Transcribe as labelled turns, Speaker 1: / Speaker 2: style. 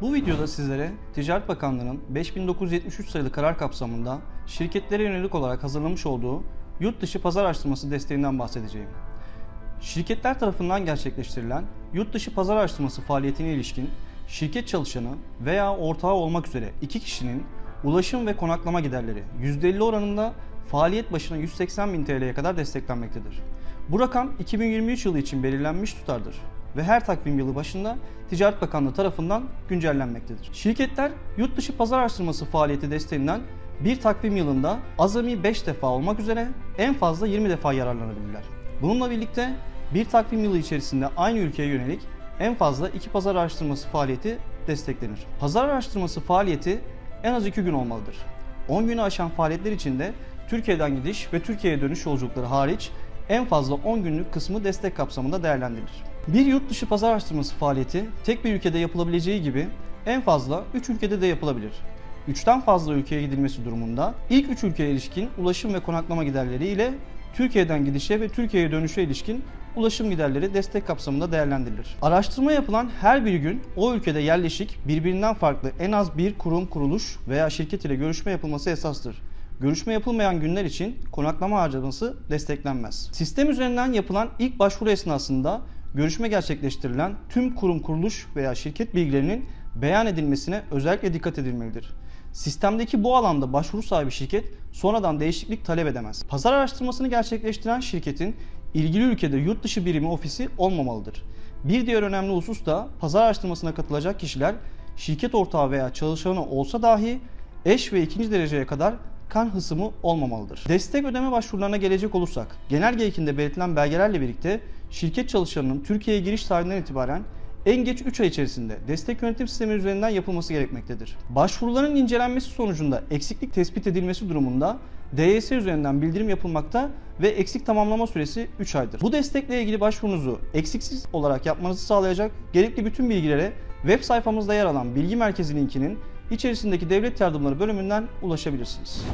Speaker 1: Bu videoda sizlere Ticaret Bakanlığı'nın 5973 sayılı karar kapsamında şirketlere yönelik olarak hazırlamış olduğu yurt dışı pazar araştırması desteğinden bahsedeceğim. Şirketler tarafından gerçekleştirilen yurt dışı pazar araştırması faaliyetine ilişkin şirket çalışanı veya ortağı olmak üzere iki kişinin ulaşım ve konaklama giderleri %50 oranında faaliyet başına 180 bin TL'ye kadar desteklenmektedir. Bu rakam 2023 yılı için belirlenmiş tutardır ve her takvim yılı başında Ticaret Bakanlığı tarafından güncellenmektedir. Şirketler yurt dışı pazar araştırması faaliyeti desteğinden bir takvim yılında azami 5 defa olmak üzere en fazla 20 defa yararlanabilirler. Bununla birlikte bir takvim yılı içerisinde aynı ülkeye yönelik en fazla iki pazar araştırması faaliyeti desteklenir. Pazar araştırması faaliyeti en az 2 gün olmalıdır. 10 günü aşan faaliyetler içinde Türkiye'den gidiş ve Türkiye'ye dönüş yolculukları hariç en fazla 10 günlük kısmı destek kapsamında değerlendirilir. Bir yurt dışı pazar araştırması faaliyeti tek bir ülkede yapılabileceği gibi en fazla 3 ülkede de yapılabilir. 3'ten fazla ülkeye gidilmesi durumunda ilk 3 ülkeye ilişkin ulaşım ve konaklama giderleri ile Türkiye'den gidişe ve Türkiye'ye dönüşe ilişkin ulaşım giderleri destek kapsamında değerlendirilir. Araştırma yapılan her bir gün o ülkede yerleşik birbirinden farklı en az bir kurum, kuruluş veya şirket ile görüşme yapılması esastır. Görüşme yapılmayan günler için konaklama harcaması desteklenmez. Sistem üzerinden yapılan ilk başvuru esnasında görüşme gerçekleştirilen tüm kurum, kuruluş veya şirket bilgilerinin beyan edilmesine özellikle dikkat edilmelidir. Sistemdeki bu alanda başvuru sahibi şirket sonradan değişiklik talep edemez. Pazar araştırmasını gerçekleştiren şirketin ilgili ülkede yurt dışı birimi ofisi olmamalıdır. Bir diğer önemli husus da pazar araştırmasına katılacak kişiler şirket ortağı veya çalışanı olsa dahi eş ve ikinci dereceye kadar kan hısımı olmamalıdır. Destek ödeme başvurularına gelecek olursak, genelge ekinde belirtilen belgelerle birlikte şirket çalışanının Türkiye'ye giriş tarihinden itibaren en geç 3 ay içerisinde destek yönetim sistemi üzerinden yapılması gerekmektedir. Başvuruların incelenmesi sonucunda eksiklik tespit edilmesi durumunda DYS üzerinden bildirim yapılmakta ve eksik tamamlama süresi 3 aydır. Bu destekle ilgili başvurunuzu eksiksiz olarak yapmanızı sağlayacak gerekli bütün bilgilere web sayfamızda yer alan bilgi merkezi linkinin içerisindeki devlet yardımları bölümünden ulaşabilirsiniz.